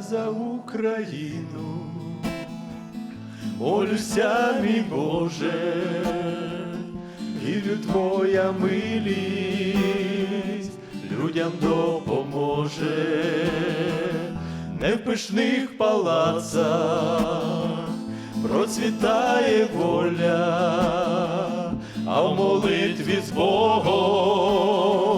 за Україну, молюся, мій Боже, вірю, Твоя милість людям допоможе, не в пишних палацах процвітає воля, а в молитві з Богом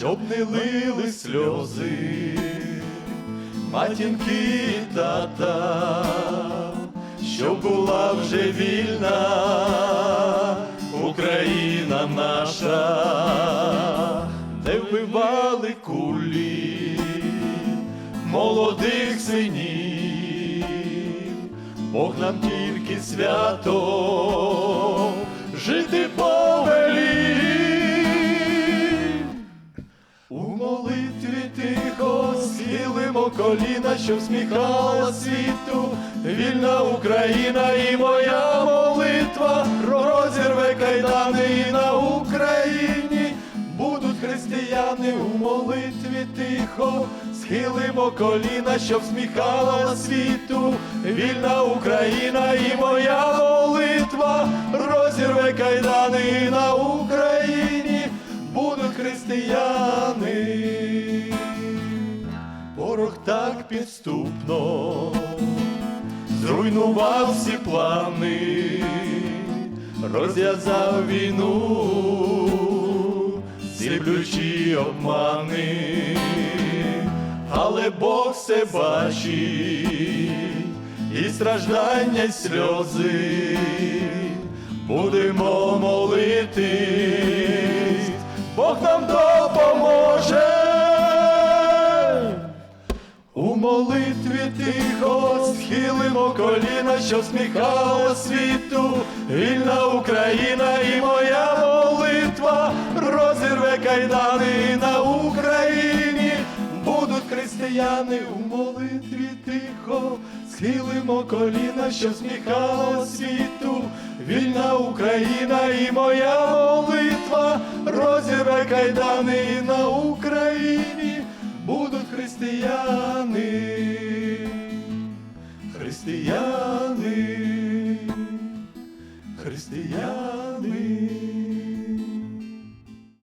щоб не лили сльози, матінки тата, щоб була вже вільна Україна наша, де вбивали кулі молодих синів, Бог нам тільки свято жити коліна, що всміхала світу, вільна Україна і моя молитва. Розірве кайдани і на Україні. Будуть християни у молитві тихо, схилимо коліна, що всміхала світу, вільна Україна і моя підступно зруйнував всі плани, розв'язав війну, сіплючі обмани, але Бог все бачить, і страждання, й сльози, будемо молитись, Бог нам допоможе. Схилимо коліна, що сміхала світу, вільна Україна і моя молитва. Розірве кайдани на Україні. Будуть християни у молитві тихо, схилимо коліна, що сміхала світу, вільна Україна і моя молитва. Розірве кайдани на Україні Yeah.